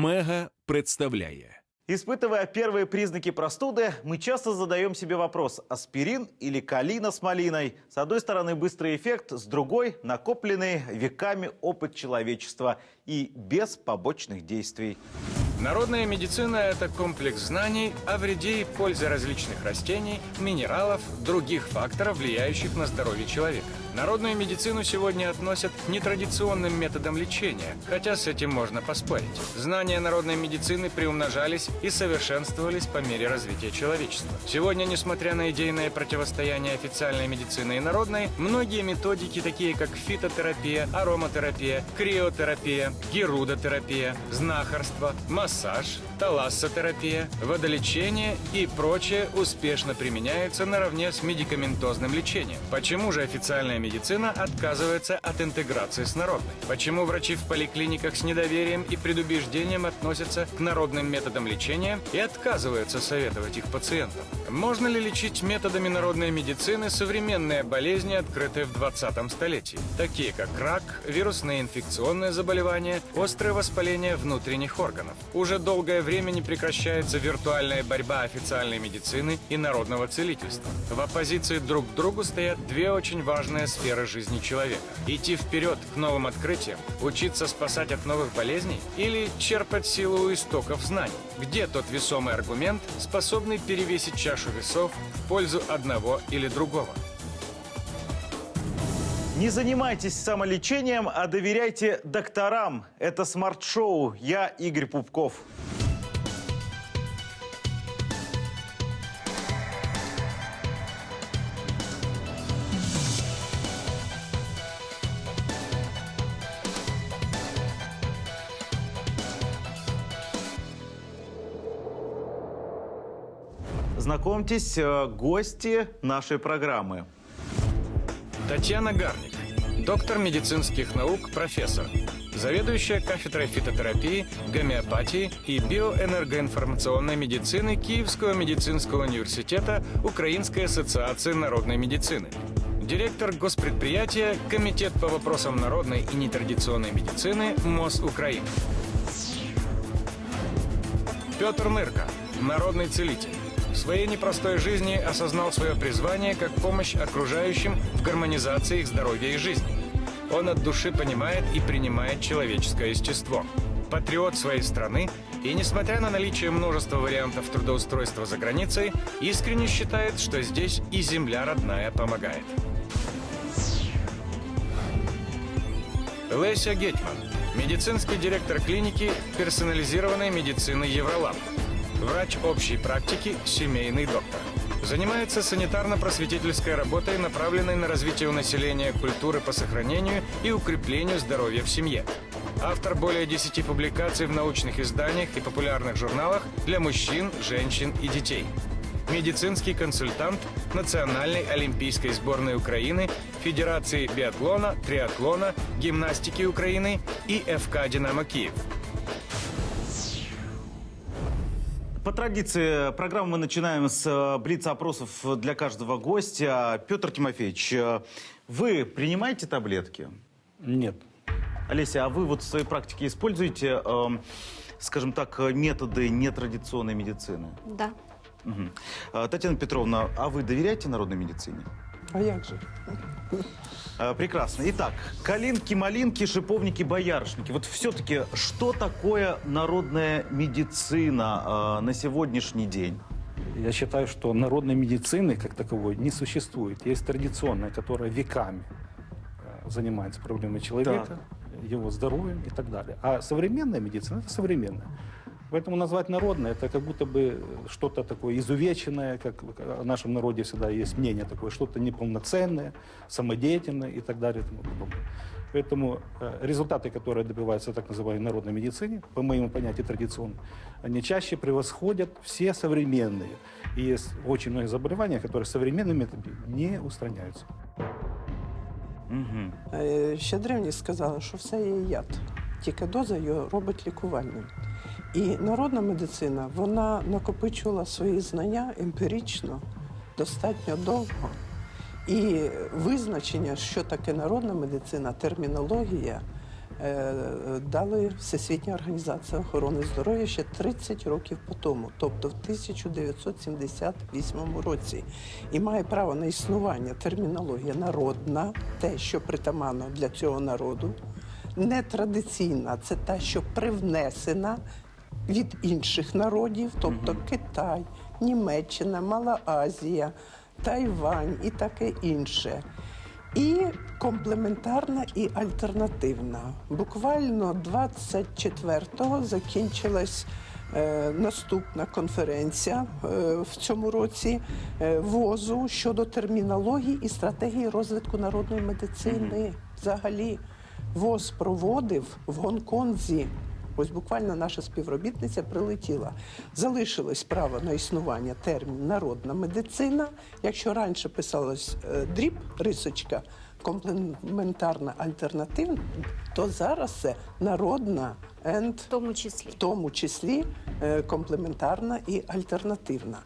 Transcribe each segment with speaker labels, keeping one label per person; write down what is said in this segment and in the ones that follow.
Speaker 1: Мега представляє
Speaker 2: Испытывая первые признаки простуды, мы часто задаем себе вопрос, аспирин или калина с малиной. С одной стороны, быстрый эффект, с другой – накопленный веками опыт человечества и без побочных действий.
Speaker 3: Народная медицина – это комплекс знаний о вреде и пользе различных растений, минералов, других факторов, влияющих на здоровье человека. Народную медицину сегодня относят к нетрадиционным методам лечения, хотя с этим можно поспорить. Знания народной медицины приумножались и совершенствовались по мере развития человечества. Сегодня, несмотря на идейное противостояние официальной медицины и народной, многие методики, такие как фитотерапия, ароматерапия, криотерапия, герудотерапия, знахарство, массаж, талассотерапия, водолечение и прочее успешно применяются наравне с медикаментозным лечением. Почему же официальная медицина отказывается от интеграции с народной? Почему врачи в поликлиниках с недоверием и предубеждением относятся к народным методам лечения и отказываются советовать их пациентам? Можно ли лечить методами народной медицины современные болезни, открытые в 20 столетии, такие как рак, вирусные инфекционные заболевания, острое воспаление внутренних органов? Уже долгое время не прекращается виртуальная борьба официальной медицины и народного целительства. В оппозиции друг к другу стоят две очень важные сферы жизни человека. Идти вперед к новым открытиям, учиться спасать от новых болезней или черпать силу у истоков знаний? Где тот весомый аргумент, способный перевесить чашу весов в пользу одного или другого?
Speaker 2: Не занимайтесь самолечением, а доверяйте докторам. Это смарт-шоу. Я Игорь Пупков. Знакомьтесь, э, гости нашей программы.
Speaker 3: Татьяна Гарник, доктор медицинских наук, профессор, заведующая кафедрой фитотерапии, гомеопатии и биоэнергоинформационной медицины Киевского медицинского университета Украинской ассоциации народной медицины, директор госпредприятия Комитет по вопросам народной и нетрадиционной медицины МОЗ Украины. Петр Нырка, народный целитель. В своей непростой жизни осознал свое призвание как помощь окружающим в гармонизации их здоровья и жизни. Он от души понимает и принимает человеческое естество. Патриот своей страны и, несмотря на наличие множества вариантов трудоустройства за границей, искренне считает, что здесь и земля родная помогает. Леся Гетман, медицинский директор клиники персонализированной медицины Евролаб. Врач общей практики, семейный доктор. Занимается санитарно-просветительской работой, направленной на развитие у населения культуры по сохранению и укреплению здоровья в семье. Автор более 10 публикаций в научных изданиях и популярных журналах для мужчин, женщин и детей. Медицинский консультант Национальной олимпийской сборной Украины, Федерации биатлона, триатлона, гимнастики Украины и ФК «Динамо Киев».
Speaker 2: По традиции программы мы начинаем с э, блиц-опросов для каждого гостя. Петр Тимофеевич, э, вы принимаете таблетки?
Speaker 4: Нет.
Speaker 2: Олеся, а вы вот в своей практике используете, эм, скажем так, методы нетрадиционной медицины?
Speaker 5: Да.
Speaker 2: Мгм. А, Татьяна Петровна, а вы доверяете народной медицине?
Speaker 6: А як же?
Speaker 2: А, Прекрасно. Итак, калинки, малинки, шиповники, боярышники. Вот все-таки, что такое народная медицина а, на сегодняшний день?
Speaker 4: Я считаю, что народной медицины как таковой не существует. Есть традиционная, которая веками э, занимается проблемой человека, его здоровьем и так далее. А современная медицина – это современная. Поэтому назвать народной – это как будто бы что-то такое изувеченное, как в нашем народе всегда есть мнение такое, что-то неполноценное, самодеятельное и так далее и тому подобное. Поэтому э, результаты, которые добиваются так называемой народной медицине, по моему понятию традиционно, они чаще превосходят все современные. И есть очень многие заболевания, которые современными методами не устраняются.
Speaker 2: Мгм.
Speaker 6: Е, Ще древні сказали, що все є яд, тільки доза його робить лікувальним. І народна медицина вона накопичувала свої знання емпірично достатньо довго. І визначення, що таке народна медицина, термінологія, е, дали Всесвітня організація охорони здоров'я ще 30 років по тому, тобто в 1978 році. І має право на існування термінологія народна, те, що притаманно для цього народу, нетрадиційна це та, що привнесена від інших народів, тобто Китай, Німеччина, Мала Азія, Тайвань і таке інше. І комплементарна і альтернативна. Буквально 24-го закінчилась е, наступна конференція е, в цьому році е, ВОЗу щодо термінології і стратегії розвитку народної медицини. Взагалі, ВОЗ проводив в Гонконзі Ось буквально наша співробітниця прилетіла. Залишилось право на існування термін народна медицина. Якщо раніше писалось е, дріб, рисочка, комплементарна альтернативна, то зараз це народна and
Speaker 5: В тому числі.
Speaker 6: в тому числі е, комплементарна і альтернативна.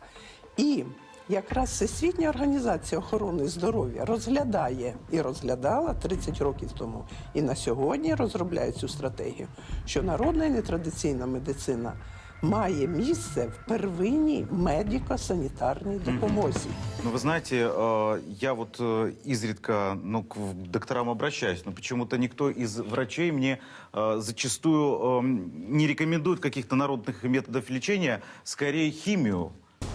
Speaker 6: І якраз Всесвітня організація охорони здоров'я розглядає і розглядала 30 років тому, і на сьогодні розробляє цю стратегію, що народна і нетрадиційна медицина має місце в первинній медико-санітарній допомозі.
Speaker 2: Ну, вы знаете, э, я вот э, изредка ну, к в- докторам обращаюсь, но почему-то никто из врачей мне э, зачастую э, не рекомендует каких-то народных методов лечения, скорее химию,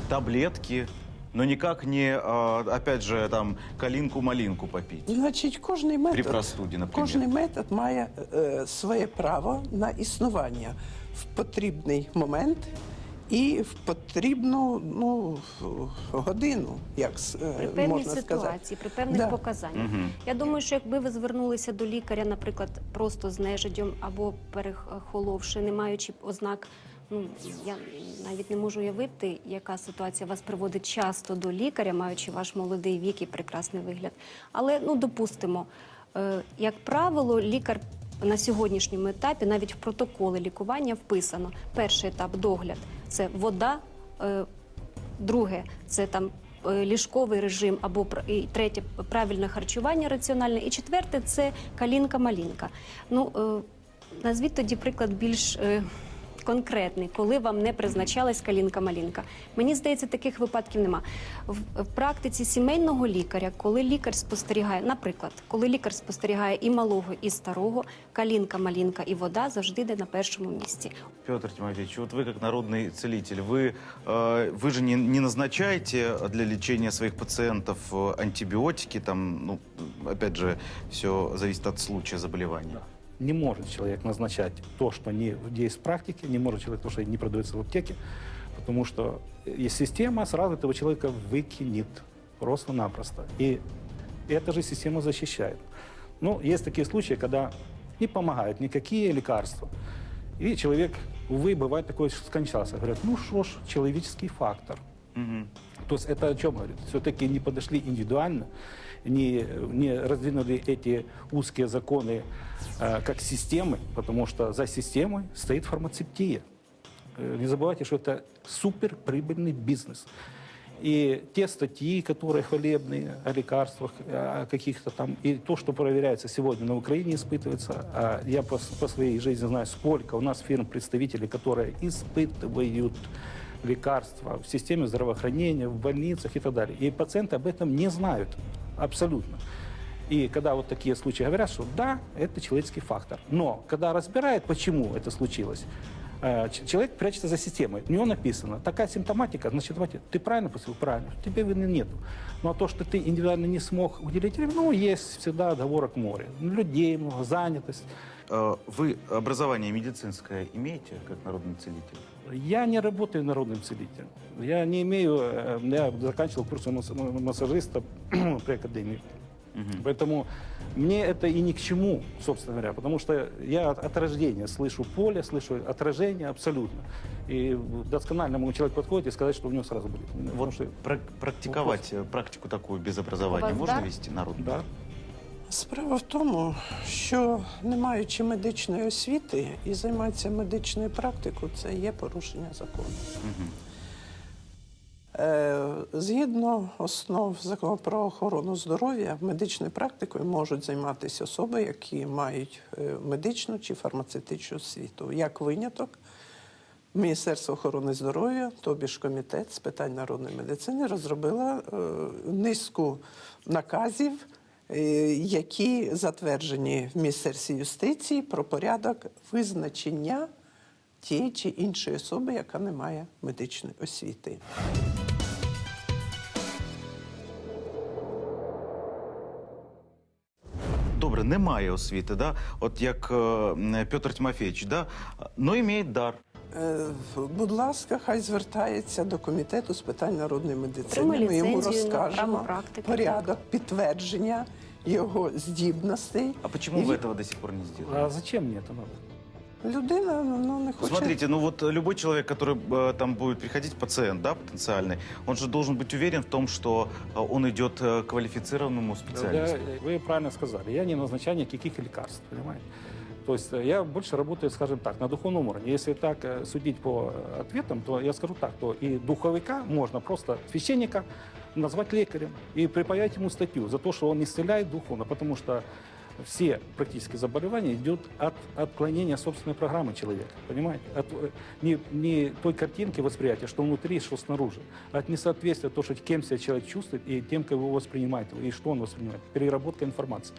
Speaker 2: таблетки, но никак не, опять же, там, калинку-малинку попить.
Speaker 6: Значить, кожний метод,
Speaker 2: При простуді, наприклад.
Speaker 6: кожний метод має е, своє право на існування в потрібний момент і в потрібну ну, годину, як с- е,
Speaker 5: При певній
Speaker 6: можна
Speaker 5: ситуації,
Speaker 6: сказати.
Speaker 5: при певних
Speaker 6: Да.
Speaker 5: показаннях. Я думаю, що якби ви звернулися до лікаря, наприклад, просто з нежиддям або перехоловши, не маючи ознак. Ну я навіть не можу уявити, яка ситуація вас приводить часто до лікаря, маючи ваш молодий вік і прекрасний вигляд. Але ну допустимо, е, як правило, лікар на сьогоднішньому етапі, навіть в протоколи лікування вписано перший етап догляд це вода. е, Друге це там е, ліжковий режим, або і третє правильне харчування раціональне. І четверте це калінка-малінка. Ну назвіть тоді приклад більш е, Конкретний, коли вам не призначалась калінка-малінка. Мені здається, таких випадків нема. В, в практиці сімейного лікаря, коли лікар спостерігає, наприклад, коли лікар спостерігає і малого, і старого, калінка-малінка і вода завжди йде на першому місці.
Speaker 2: Петр Тимофеевич, вот вы как народный целитель, вы, э, вы же не, не назначаете для лечения своих пациентов э, антибиотики, там, ну, опять же, все зависит от случая заболевания.
Speaker 4: Не может человек назначать то, что не есть в практике, не может человек то, что не продается в аптеке, потому что и система сразу этого человека выкинет просто-напросто. И эта же система защищает. Ну, есть такие случаи, когда не помогают никакие лекарства. И человек, увы, бывает такое, что скончался. Говорят, ну что ж, человеческий фактор.
Speaker 2: Мгм.
Speaker 4: То есть это о чем говорит? Все-таки не подошли индивидуально, не, не раздвинули эти узкие законы э, как системы, потому что за системой стоит фармацевтия. Э, Не забывайте, что это суперприбыльный бизнес. И те статьи, которые хвалебные о лекарствах, о каких-то там, и то, что проверяется сегодня на Украине, испытывается. А я по, по своей жизни знаю, сколько у нас фирм, представителей, которые испытывают лекарства в системе здравоохранения, в больницах и так далее. И пациенты об этом не знают абсолютно. И когда вот такие случаи говорят, что да, это человеческий фактор. Но когда разбирают, почему это случилось, э, ч- человек прячется за системой. У него написано, такая симптоматика, значит, давайте, ты правильно поступил? Правильно. Тебе вины нету. Ну а то, что ты индивидуально не смог уделить время, ну, есть всегда отговорок море. Людей много, занятость.
Speaker 2: Э, Вы образование медицинское имеете, как народный целитель?
Speaker 4: Я не работаю народным целителем. Я не имею, э, я заканчивал курсы массажиста при академии. Поэтому мне это и ни к чему, собственно говоря, потому что я от, от рождения слышу поле, слышу отражение абсолютно. И досконально могу человек подходит и сказать, что у него сразу будет.
Speaker 2: Вот
Speaker 4: что-
Speaker 2: прак- практиковать э, практику такую без образования
Speaker 5: вас
Speaker 2: можно
Speaker 5: дар?
Speaker 2: вести народную?
Speaker 4: Да.
Speaker 6: Справа в тому, що не маючи медичної освіти і займатися медичною практикою, це є порушення закону. Е, Згідно основ закону про охорону здоров'я, медичною практикою можуть займатися особи, які мають е, медичну чи фармацевтичну освіту. Як виняток, Міністерство охорони здоров'я, тобі ж комітет з питань народної медицини, розробила е, низку наказів, які затверджені в Міністерстві юстиції про порядок визначення тієї чи іншої особи, яка не має медичної освіти.
Speaker 2: Добре, немає освіти, да? от як е, Петр Тимофійович, да? но має дар.
Speaker 6: Е, Будь ласка, хай звертається до комітету з питань народної медицини.
Speaker 5: Отримає
Speaker 6: Ми йому
Speaker 5: ліцензію на право
Speaker 6: розкажемо
Speaker 5: практики,
Speaker 6: порядок підтвердження його здібностей.
Speaker 2: А почему
Speaker 6: И
Speaker 2: вы
Speaker 6: ви-
Speaker 2: этого до сих пор не сделали?
Speaker 4: А зачем мне это надо?
Speaker 6: Людина ну, не хоче.
Speaker 2: Смотрите, ну вот любой человек, который э, там будет приходить, пациент, да, потенциальный, он же должен быть уверен в том, что э, он идет э, к квалифицированному специалисту.
Speaker 4: Я- вы правильно сказали. Я не назначаю никаких лекарств, понимаете? То есть э, я больше работаю, скажем так, на духовном уровне. Если так э, судить по э, ответам, то я скажу так, то и духовика можно просто священника назвать лекарем и припаять ему статью за то, что он исцеляет духовно, потому что все практически заболевания идут от отклонения собственной программы человека, понимаете? От не, не той картинки восприятия, что внутри, что снаружи, от несоответствия то, что кем себя человек чувствует и тем, как его воспринимает, и что он воспринимает. Переработка информации.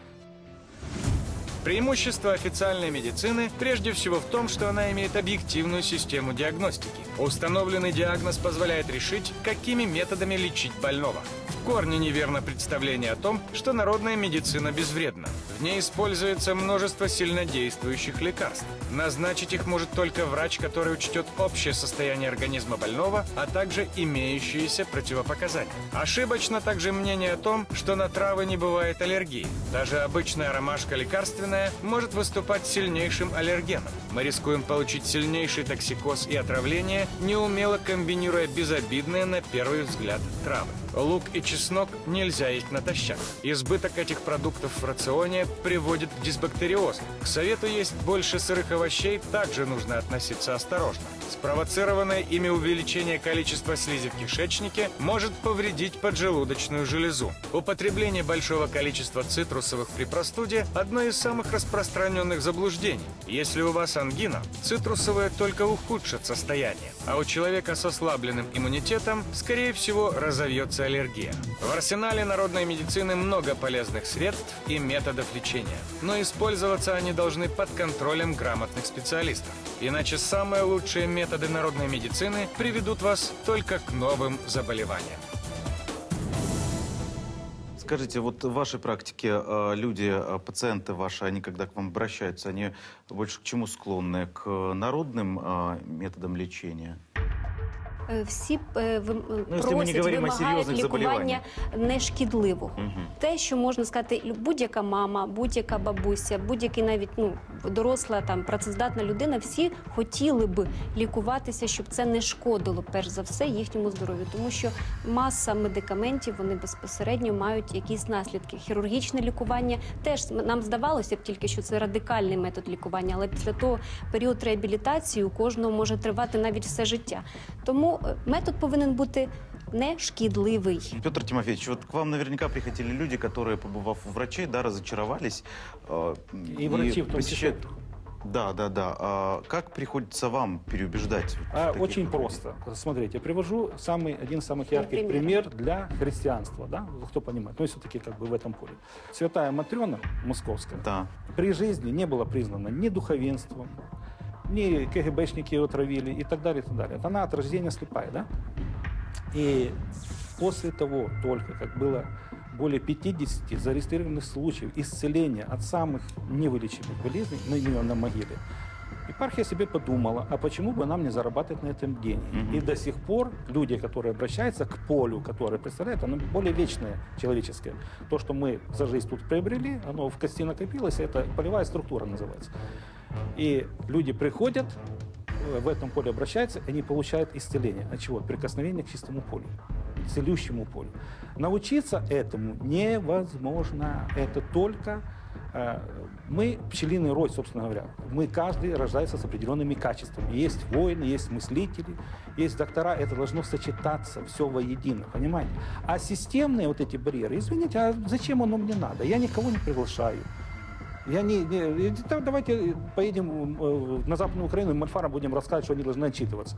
Speaker 3: Преимущество официальной медицины прежде всего в том, что она имеет объективную систему диагностики. Установленный диагноз позволяет решить, какими методами лечить больного. В корне неверно представление о том, что народная медицина безвредна. В ней используется множество сильнодействующих лекарств. Назначить их может только врач, который учтет общее состояние организма больного, а также имеющиеся противопоказания. Ошибочно также мнение о том, что на травы не бывает аллергии. Даже обычная ромашка лекарственная может выступать сильнейшим аллергеном. Мы рискуем получить сильнейший токсикоз и отравление, неумело комбинируя безобидные на первый взгляд травы. Лук и чеснок нельзя есть натощак. Избыток этих продуктов в рационе приводит к дисбактериозу. К совету есть больше сырых овощей также нужно относиться осторожно. Спровоцированное ими увеличение количества слизи в кишечнике может повредить поджелудочную железу. Употребление большого количества цитрусовых при простуде – одно из самых распространенных заблуждений. Если у вас ангина, цитрусовые только ухудшат состояние, а у человека с ослабленным иммунитетом, скорее всего, разовьется аллергия. В арсенале народной медицины много полезных средств и методов лечения, но использоваться они должны под контролем грамотных специалистов. Иначе самые лучшие методы народной медицины приведут вас только к новым заболеваниям.
Speaker 2: Скажите, вот в вашей практике э, люди, э, пациенты ваши, они когда к вам обращаются, они больше к чему склонны? К народным э, методам лечения?
Speaker 5: Е, Всі е, ви- е,
Speaker 2: Ну, якщо ми не
Speaker 5: просять,
Speaker 2: говоримо о
Speaker 5: вимагають
Speaker 2: серйозних
Speaker 5: лікування нешкідливого.
Speaker 2: Мгм.
Speaker 5: Те, що можна сказати, лю- будь-яка мама, будь-яка бабуся, будь-який навіть ну доросла там працездатна людина, всі хотіли б лікуватися, щоб це не шкодило, перш за все, їхньому здоров'ю, тому що маса медикаментів вони безпосередньо мають якісь наслідки. Хірургічне лікування теж нам здавалося б тільки, що це радикальний метод лікування, але після того період реабілітації у кожного може тривати навіть все життя. Тому е, метод повинен бути не шкідливий.
Speaker 2: Петр Тимофеевич, вот к вам наверняка приходили люди, которые, побывав у врачей, да, разочаровались. э,
Speaker 4: И врачи в том
Speaker 2: посещают-
Speaker 4: числе.
Speaker 2: Да, да, да. А как приходится вам переубеждать? вот
Speaker 4: А,
Speaker 2: таких
Speaker 4: очень
Speaker 2: людей?
Speaker 4: просто. Смотрите, привожу самый, один из самых ярких
Speaker 5: пример.
Speaker 4: пример для христианства, да, кто понимает. Ну, все-таки как бы в этом поле. Святая Матрена Московская
Speaker 2: Да.
Speaker 4: при жизни не была признана ни духовенством, ни КГБшники ее отравили и так далее, и так далее. Это она от рождения слепая, да? И после того только, как было более 50 зарегистрированных случаев исцеления от самых невылечимых болезней на нее на могиле, епархия себе подумала, а почему бы нам не зарабатывать на этом деньги?
Speaker 2: Мгм.
Speaker 4: И до сих пор люди, которые обращаются к полю, которое представляет, оно более вечное человеческое. То, что мы за жизнь тут приобрели, оно в кости накопилось, это полевая структура называется. И люди приходят, в этом поле обращаются, они получают исцеление. От чего? От прикосновения к чистому полю, целющему полю. Научиться этому невозможно. Это только Э, Мы пчелиный рой, собственно говоря. Мы каждый рождается с определенными качествами. Есть воины, есть мыслители, есть доктора. Это должно сочетаться все воедино, понимаете? А системные вот эти барьеры, извините, а зачем оно мне надо? Я никого не приглашаю. Я не, не- да, давайте поедем э, на Западную Украину и Мальфарам будем рассказывать, что они должны отчитываться.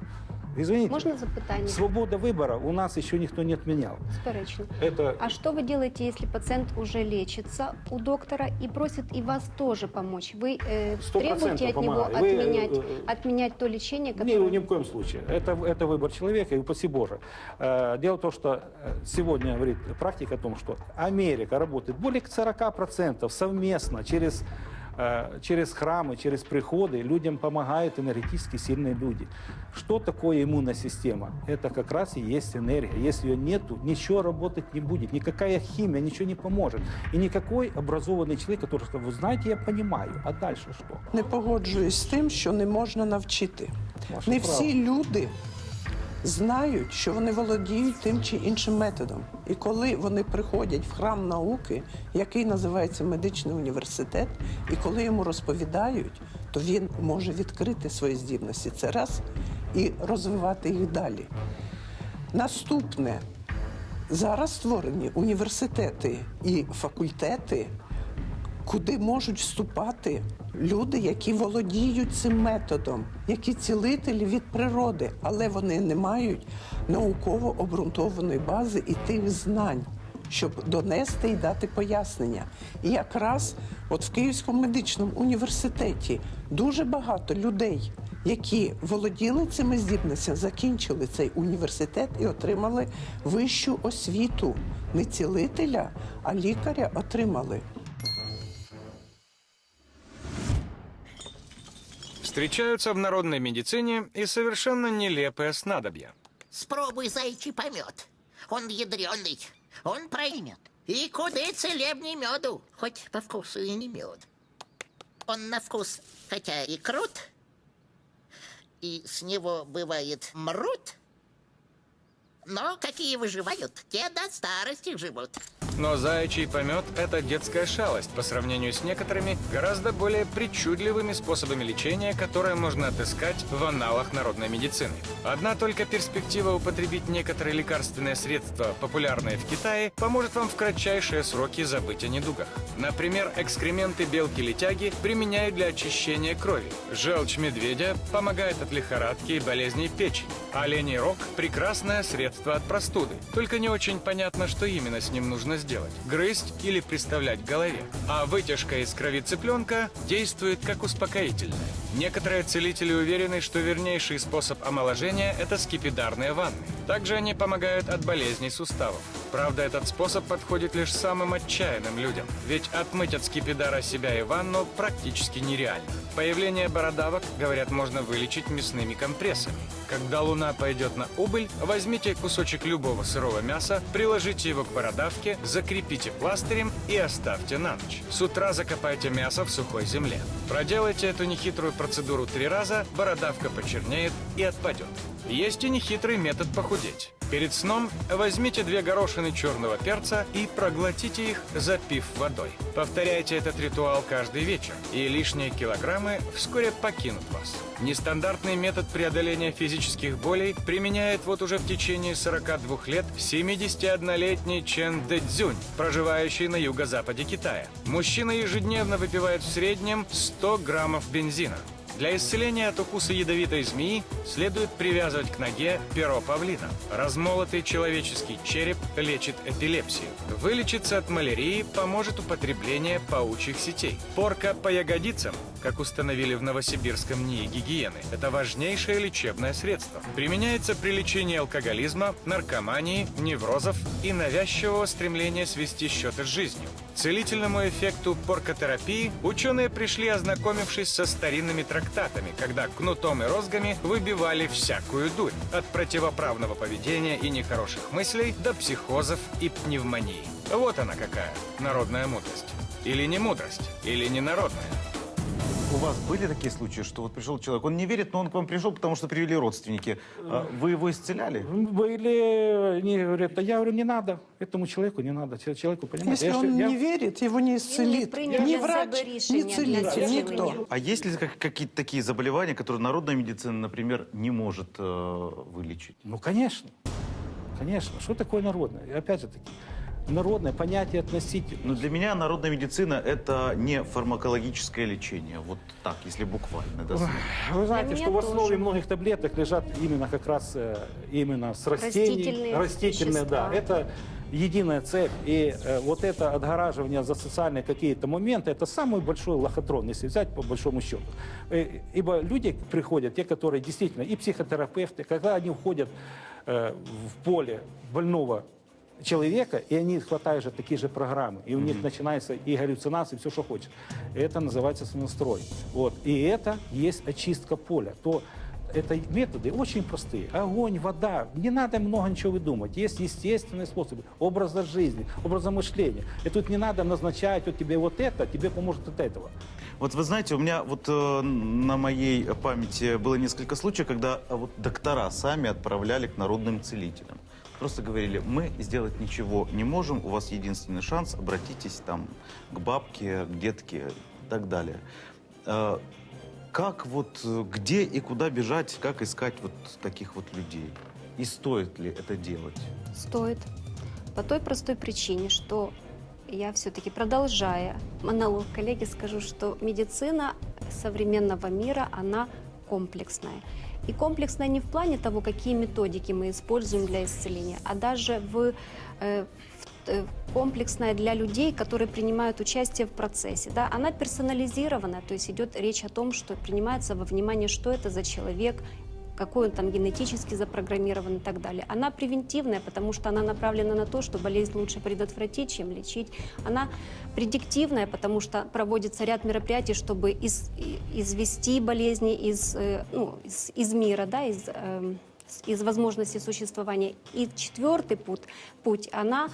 Speaker 4: Извините,
Speaker 5: Можна запитання?
Speaker 4: свобода выбора у нас еще никто не отменял.
Speaker 5: Сперечно.
Speaker 4: Это
Speaker 5: А что вы делаете, если пациент уже лечится у доктора и просит и вас тоже помочь? Вы э, требуете от него.
Speaker 4: Вы,
Speaker 5: отменять,
Speaker 4: э, э,
Speaker 5: отменять то лечение, которое...
Speaker 4: ни в коем случае. Это, это выбор человека, и упаси Боже. Э, Дело в том, что э, сегодня говорит практика о том, что Америка работает более 40% совместно через, э, через храмы, через приходы. Людям помогают энергетически сильные люди. Что такое иммунная система? Это как раз и есть энергия. Если ее нету, ничего работать не будет. Никакая химия, ничего не поможет. И никакой образованный человек, который скажет, вы знаете, я понимаю, а дальше что?
Speaker 6: Не погоджуюсь з тим, що не можна навчити.
Speaker 4: Ваше
Speaker 6: Не
Speaker 4: право.
Speaker 6: всі люди знають, що вони володіють тим чи іншим методом. І коли вони приходять в храм науки, який називається медичний університет, і коли йому розповідають, то він може відкрити свої здібності. Це раз і розвивати їх далі. Наступне зараз створені університети і факультети, куди можуть вступати люди, які володіють цим методом, які цілителі від природи, але вони не мають науково обґрунтованої бази і тих знань, щоб донести і дати пояснення. І якраз от в Київському медичному університеті дуже багато людей. Які володіли цими здібностями, закінчили цей університет і отримали вищу освіту. Не цілителя, а лікаря отримали.
Speaker 3: Встречаются в народной медицине и совершенно нелепые снадобья.
Speaker 7: Спробуй зайчий помет. Он ядреный, он проймет. И куда целебней меду, хоть по вкусу и не мед. Он на вкус, хотя и крут, и с него бывает мрут, но какие выживают, те до старости живут.
Speaker 3: Но заячий помет – это детская шалость по сравнению с некоторыми гораздо более причудливыми способами лечения, которые можно отыскать в аналах народной медицины. Одна только перспектива употребить некоторые лекарственные средства, популярные в Китае, поможет вам в кратчайшие сроки забыть о недугах. Например, экскременты белки-летяги применяют для очищения крови. Желчь медведя помогает от лихорадки и болезней печени. Оленей рог – прекрасное средство от простуды. Только не очень понятно, что именно с ним нужно сделать – грызть или приставлять к голове. А вытяжка из крови цыпленка действует как успокоительное. Некоторые целители уверены, что вернейший способ омоложения – это скипидарные ванны. Также они помогают от болезней суставов. Правда, этот способ подходит лишь самым отчаянным людям, ведь отмыть от скипидара себя и ванну практически нереально. Появление бородавок, говорят, можно вылечить мясными компрессами. Когда луна пойдет на убыль, возьмите кусочек любого сырого мяса, приложите его к бородавке, закрепите пластырем и оставьте на ночь. С утра закопайте мясо в сухой земле. Проделайте эту нехитрую процедуру три раза, бородавка почернеет и отпадет. Есть и нехитрый метод похудеть. Перед сном возьмите две горошины черного перца и проглотите их, запив водой. Повторяйте этот ритуал каждый вечер, и лишние килограммы вскоре покинут вас. Нестандартный метод преодоления физических болей применяет вот уже в течение 42 лет 71-летний Чен Дэцзюнь, проживающий на юго-западе Китая. Мужчина ежедневно выпивает в среднем 100 граммов бензина. Для исцеления от укуса ядовитой змеи следует привязывать к ноге перо павлина. Размолотый человеческий череп лечит эпилепсию. Вылечиться от малярии поможет употребление паучьих сетей. Порка по ягодицам, как установили в Новосибирском НИИ гигиены, это важнейшее лечебное средство. Применяется при лечении алкоголизма, наркомании, неврозов и навязчивого стремления свести счеты с жизнью. Целительному эффекту поркотерапии ученые пришли, ознакомившись со старинными трактатами, когда кнутом и розгами выбивали всякую дурь. От противоправного поведения и нехороших мыслей до психозов и пневмонии. Вот она какая, народная мудрость. Или не мудрость, или не народная.
Speaker 2: У вас были такие случаи, что вот пришел человек, он не верит, но он к вам пришел, потому что привели родственники. А Вы его исцеляли?
Speaker 4: Были, они говорят, да я говорю, не надо, этому человеку не надо, Че- человеку, понимаете?
Speaker 6: Если
Speaker 4: я,
Speaker 6: он
Speaker 4: я-
Speaker 6: не верит, его не исцелит. Ни
Speaker 5: для
Speaker 6: врач,
Speaker 5: для
Speaker 6: целитель, никто.
Speaker 2: А есть ли как- какие-то такие заболевания, которые народная медицина, например, не может э, вылечить?
Speaker 4: Ну, конечно, конечно. Что такое народное? И опять же таки, народное понятие относительно.
Speaker 2: Но для меня народная медицина – это не фармакологическое лечение. Вот так, если буквально. Да,
Speaker 4: Вы знаете,
Speaker 5: меня
Speaker 4: что в основе
Speaker 5: тоже.
Speaker 4: многих таблеток лежат именно как раз э, именно с растений.
Speaker 5: Растительные
Speaker 4: растительные, да.
Speaker 5: вещества.
Speaker 4: Это единая цепь. И э, вот это отгораживание за социальные какие-то моменты, это самый большой лохотрон, если взять по большому счету. Э, ибо люди приходят, те, которые действительно, и психотерапевты, когда они уходят э, в поле больного человека, и они хватают же такие же программы, и у них начинается и галлюцинации, все, что хочешь. Это называется сонастрой. Вот. И это есть очистка поля. То это методы очень простые. Огонь, вода. Не надо много ничего выдумывать. Есть естественные способы. Образа жизни, образа мышления. И тут не надо назначать вот тебе вот это, тебе поможет от этого.
Speaker 2: Вот вы знаете, у меня вот э, на моей памяти было несколько случаев, когда э, вот доктора сами отправляли к народным целителям. Просто говорили, мы сделать ничего не можем, у вас единственный шанс, обратитесь там к бабке, к детке и так далее. Э, Как вот, где и куда бежать, как искать вот таких вот людей? И стоит ли это делать?
Speaker 5: Стоит. По той простой причине, что я все-таки, продолжая монолог коллеги, скажу, что медицина современного мира, она комплексная. И комплексная не в плане того, какие методики мы используем для исцеления, а даже в, э, в- э, комплексная для людей, которые принимают участие в процессе. Да? Она персонализирована, то есть идет речь о том, что принимается во внимание, что это за человек, какой он там генетически запрограммирован и так далее. Она превентивная, потому что она направлена на то, что болезнь лучше предотвратить, чем лечить. Она предиктивная, потому что проводится ряд мероприятий, чтобы из- извести болезни из, э, ну, из, из мира, да, из, эм, из возможности существования. И четвертый путь, путь она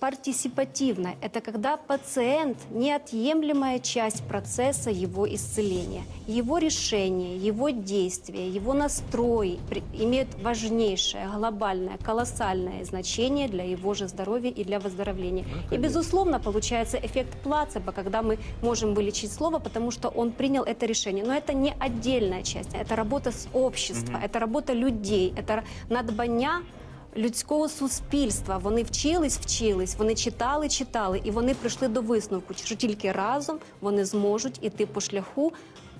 Speaker 5: партисипативная. Это когда пациент – неотъемлемая часть процесса его исцеления. Его решения, его действия, его настрой имеют важнейшее, глобальное, колоссальное значение для его же здоровья и для выздоровления. и, безусловно, получается эффект плацебо, когда мы можем вылечить слово, потому что он принял это решение. Но это не отдельная часть, это работа с обществом, это работа людей, это надбання людського суспільства. Вони вчились, вчились, вони читали, читали, і вони прийшли до висновку, що тільки разом вони зможуть іти по шляху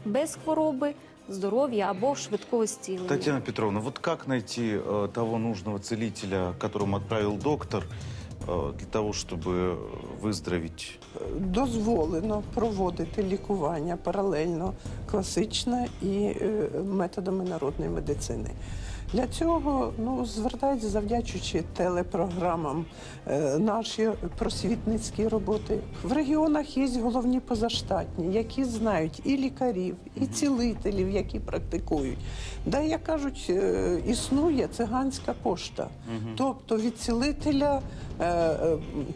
Speaker 5: без хвороби, здоров'я або швидкого зцілення.
Speaker 2: Татьяна Петровна, вот как найти э, того нужного целителя, к которому отправил доктор, э, для того, чтобы выздороветь?
Speaker 6: дозволено проводити лікування паралельно класичне і е, методами народної медицини. Для цього ну, звертається, завдячуючи телепрограмам, е, наші просвітницькі роботи. В регіонах є головні позаштатні, які знають і лікарів, і цілителів, які практикують. Да, як кажуть, е, існує циганська пошта. Тобто від цілителя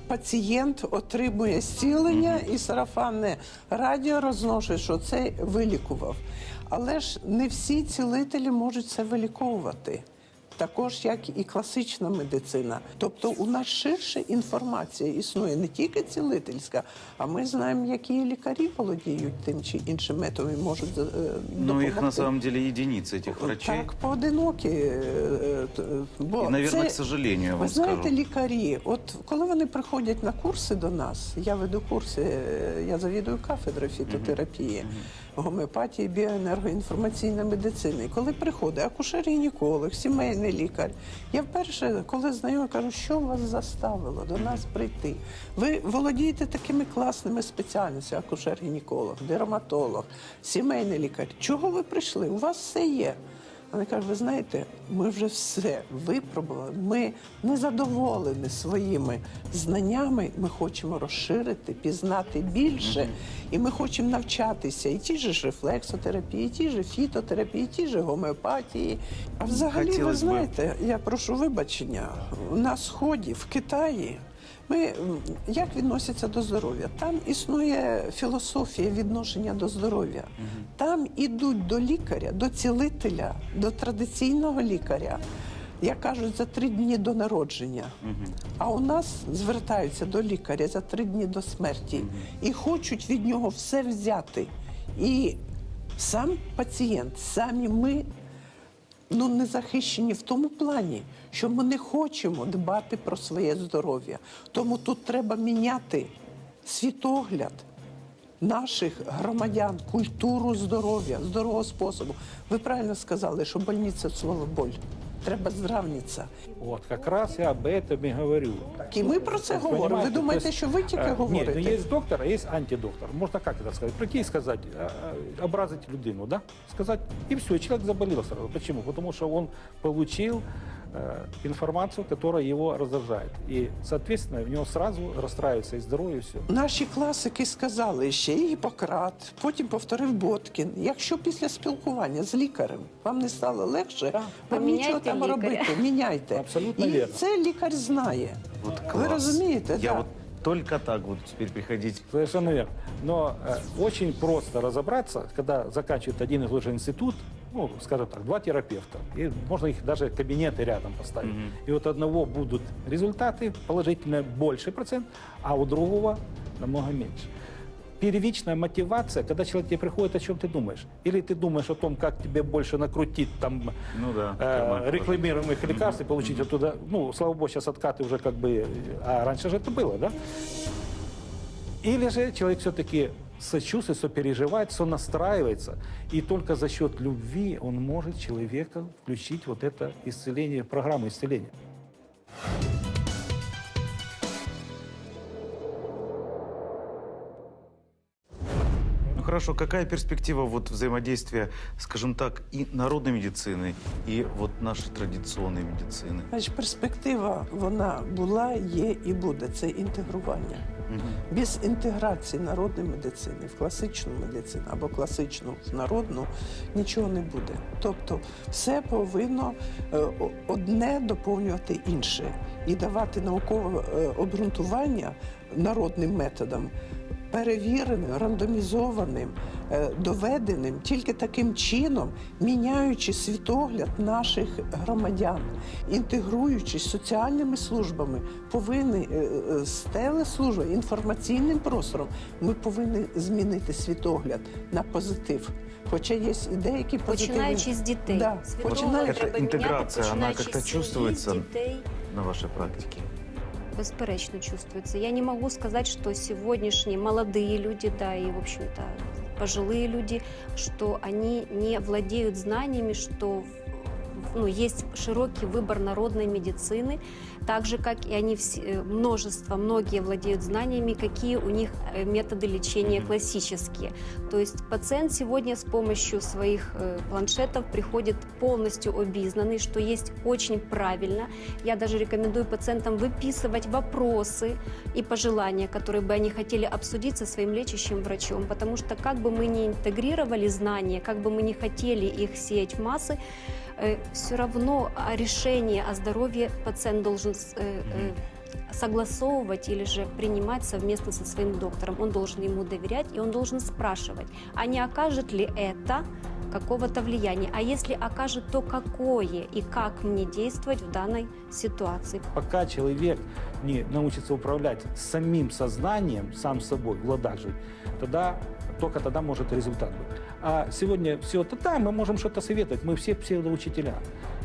Speaker 6: пацієнт отримує зцілення і сарафанне радіо розношує, що це вилікував. Але ж не всі цілителі можуть це виліковувати. Також як і класична медицина. Тобто у нас ширше інформація існує не тільки цілительська, а ми знаємо, які лікарі володіють тим чи іншим методом і можуть е,
Speaker 2: Ну, их на
Speaker 6: допомогти.
Speaker 2: самом деле единицы, этих врачей.
Speaker 6: Так, поодинокі. е, е, Бо
Speaker 2: И, наверное,
Speaker 6: це-
Speaker 2: к сожалению, я
Speaker 6: ви
Speaker 2: вам
Speaker 6: знаєте,
Speaker 2: скажу.
Speaker 6: лікарі, от коли вони приходять на курси до нас, я веду курси, я завідую кафедрою фітотерапії, гомеопатії, біоенергоінформаційна медицина. І коли приходить акушер-гінеколог, сімейний лікар, я вперше, коли знайома, кажу, що вас заставило до нас прийти? Ви володієте такими класними спеціальностями, акушер-гінеколог, дерматолог, сімейний лікар. Чого ви прийшли? У вас все є. Вони кажуть, ви знаєте, ми вже все випробували. Ми не задоволені своїми знаннями. Ми хочемо розширити, пізнати більше, і ми хочемо навчатися і ті ж рефлексотерапії, і ті ж фітотерапії, і ті ж гомеопатії. А взагалі, ви
Speaker 2: Хотілось би-
Speaker 6: знаєте, я прошу вибачення на сході в Китаї. Ми як відносяться до здоров'я? Там існує філософія відношення до здоров'я. Там ідуть до лікаря, до цілителя, до традиційного лікаря. Як кажуть, за три дні до народження. А у нас звертаються до лікаря за три дні до смерті і хочуть від нього все взяти. І сам пацієнт, самі ми ну, не захищені в тому плані, що ми не хочемо дбати про своє здоров'я. Тому тут треба міняти світогляд наших громадян, культуру здоров'я, здорового способу. Ви правильно сказали, що больниця – слово боль. Треба здравниця.
Speaker 4: Вот, как раз я об этом и говорю.
Speaker 6: І ми про це говоримо. Ви
Speaker 4: Понимаете,
Speaker 6: думаєте,
Speaker 4: то есть,
Speaker 6: що ви тільки
Speaker 4: э, Нет,
Speaker 6: говорите?
Speaker 4: ну, есть доктор, а есть антидоктор. Можно как это сказать? Прийти и сказать, э, э, образить людину, да? Сказать, и все, человек заболел сразу. Почему? Потому что он получил э, информацию, которая его раздражает. И, соответственно, у него сразу расстраивается и здоровье, и все.
Speaker 6: Наші класики сказали ще і Гіппократ, потім повторив Боткін. Якщо після спілкування з лікарем вам не стало легше, вам
Speaker 5: Поміняйте
Speaker 6: нічого там
Speaker 5: лікаря.
Speaker 6: робити. Міняйте.
Speaker 4: Абсолютно
Speaker 6: і
Speaker 4: вірно.
Speaker 6: це лікар знає.
Speaker 2: Вот
Speaker 6: Ви
Speaker 2: класс.
Speaker 6: розумієте?
Speaker 2: Я
Speaker 6: да.
Speaker 2: вот только так буду теперь приходить.
Speaker 4: Совершенно верно. Но э, очень просто разобраться, когда заканчивает один и тот же институт, ну, скажем так, два терапевта, и можно их даже кабинеты рядом поставить. И вот одного будут результаты положительные больший процент, а у другого намного меньше. Первичная мотивация, когда человек тебе приходит, о чем ты думаешь? Или ты думаешь о том, как тебе больше накрутить там
Speaker 2: Ну да.
Speaker 4: э,
Speaker 2: карман положить.
Speaker 4: рекламируемых лекарств и получить оттуда, ну, слава богу, сейчас откаты уже как бы, а раньше же это было, да? Или же человек все-таки сочувствует, сопереживает, сонастраивается, и только за счет любви он может человека включить вот это исцеление, программу исцеления.
Speaker 2: Хорошо, какая перспектива вот взаимодействия, скажем так, и народной медицины, и вот нашей традиционной медицины?
Speaker 6: Значить, перспектива вона була, є і буде. Це інтегрування. Без інтеграції народної медицини в класичну медицину або класичну в народну нічого не буде. Тобто все повинно е, одне доповнювати інше і давати наукове е, обґрунтування народним методам. Перевіреним, рандомізованим, е, доведеним тільки таким чином, міняючи світогляд наших громадян, інтегруючись соціальними службами, повинні е, е, з телеслужбою, інформаційним простором, ми повинні змінити світогляд на позитив. Хоча є і деякі позитивні...
Speaker 5: Починаючи з дітей.
Speaker 6: Да, починаючи-
Speaker 5: треба міняти,
Speaker 2: она
Speaker 5: починаючи сім'ї,
Speaker 2: чувствуется?
Speaker 5: з дітей.
Speaker 2: На вашей практике?
Speaker 5: Безперечно чувствуется. Я не могу сказать, что сегодняшние молодые люди, да, и, в общем-то, пожилые люди, что они не владеют знаниями, что ну, есть широкий выбор народной медицины, так же, как и они э, множество, многие владеют знаниями, какие у них э, методы лечения классические. То есть пациент сегодня с помощью своих э, планшетов приходит полностью обизнанный, что есть очень правильно. Я даже рекомендую пациентам выписывать вопросы и пожелания, которые бы они хотели обсудить со своим лечащим врачом, потому что как бы мы ни интегрировали знания, как бы мы ни хотели их сеять в массы, все равно а, решение о здоровье пациент должен э, э, согласовывать или же принимать совместно со своим доктором. Он должен ему доверять и он должен спрашивать, а не окажет ли это какого-то влияния, а если окажет, то какое и как мне действовать в данной ситуации.
Speaker 4: Пока человек не научится управлять самим сознанием, сам собой, в ладах жить, тогда только тогда может результат быть. А сегодня все это, да, мы можем что-то советовать, мы все псевдоучителя.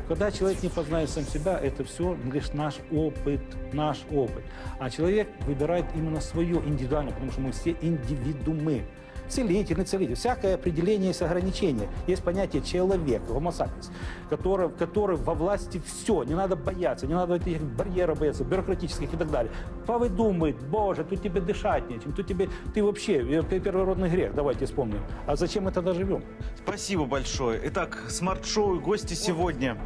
Speaker 4: Когда человек не познает сам себя, это все лишь наш опыт, наш опыт. А человек выбирает именно свое индивидуально, потому что мы все индивидуумы. Целитель, не целитель. Всякое определение есть ограничение. Есть понятие человек, homo sapiens, который, который во власти все. Не надо бояться, не надо этих барьеров бояться, бюрократических и так далее. Повыдумает, боже, тут тебе дышать нечем, тут тебе, ты вообще, э, первородный грех, давайте вспомним. А зачем мы тогда живем?
Speaker 2: Спасибо большое. Итак, смарт-шоу и гости сегодня.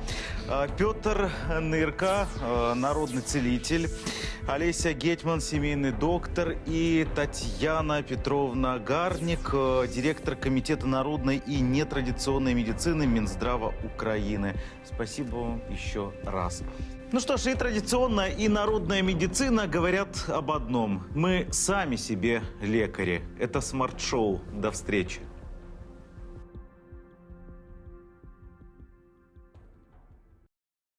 Speaker 2: Э, Петр Нырка, э, народный целитель, Олеся Гетман, семейный доктор, и Татьяна Петровна Гарник, э, директор Комитета народной и нетрадиционной медицины Минздрава Украины. Спасибо вам еще раз. Ну что ж, и традиционная, и народная медицина говорят об одном. Мы сами себе лекари. Это смарт-шоу. До встречи.